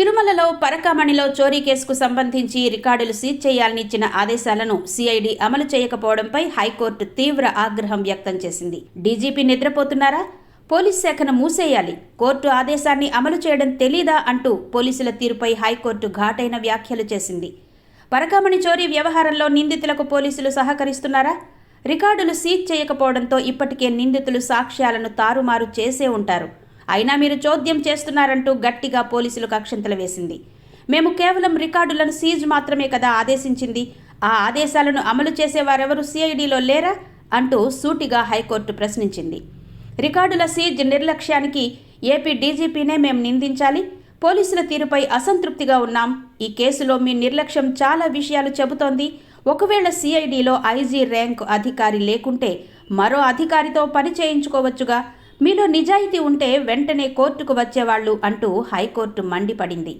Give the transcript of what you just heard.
తిరుమలలో పరకామణిలో చోరీ కేసుకు సంబంధించి రికార్డులు సీజ్ చేయాలని ఇచ్చిన ఆదేశాలను సిఐడి అమలు చేయకపోవడంపై హైకోర్టు తీవ్ర ఆగ్రహం వ్యక్తం చేసింది. డీజీపీ నిద్రపోతున్నారా? పోలీస్ శాఖను మూసేయాలి. కోర్టు ఆదేశాన్ని అమలు చేయడం తెలీదా అంటూ పోలీసుల తీరుపై హైకోర్టు ఘాటైన వ్యాఖ్యలు చేసింది. పరకామణి చోరీ వ్యవహారంలో నిందితులకు పోలీసులు సహకరిస్తున్నారా? రికార్డులు సీజ్ చేయకపోవడంతో ఇప్పటికే నిందితులు సాక్ష్యాలను తారుమారు చేసే ఉంటారు. అయినా మీరు చోద్యం చేస్తున్నారంటూ గట్టిగా పోలీసులు కక్షంతలు వేసింది. మేము కేవలం రికార్డులను సీజ్ మాత్రమే కదా ఆదేశించింది. ఆ ఆదేశాలను అమలు చేసేవారెవరు? సిఐడిలో లేరా? అంటూ సూటిగా హైకోర్టు ప్రశ్నించింది. రికార్డుల సీజ్ నిర్లక్ష్యానికి ఏపీ డీజీపీనే మేము నిందించాలి. పోలీసుల తీరుపై అసంతృప్తిగా ఉన్నాం. ఈ కేసులో మీ నిర్లక్ష్యం చాలా విషయాలు చెబుతోంది. ఒకవేళ సిఐడిలో ఐజీ ర్యాంక్ అధికారి లేకుంటే మరో అధికారితో పని చేయించుకోవచ్చుగా. మీలో నిజాయితీ ఉంటే వెంటనే కోర్టుకు వచ్చేవాళ్ళు అంటూ హైకోర్టు మండిపడింది.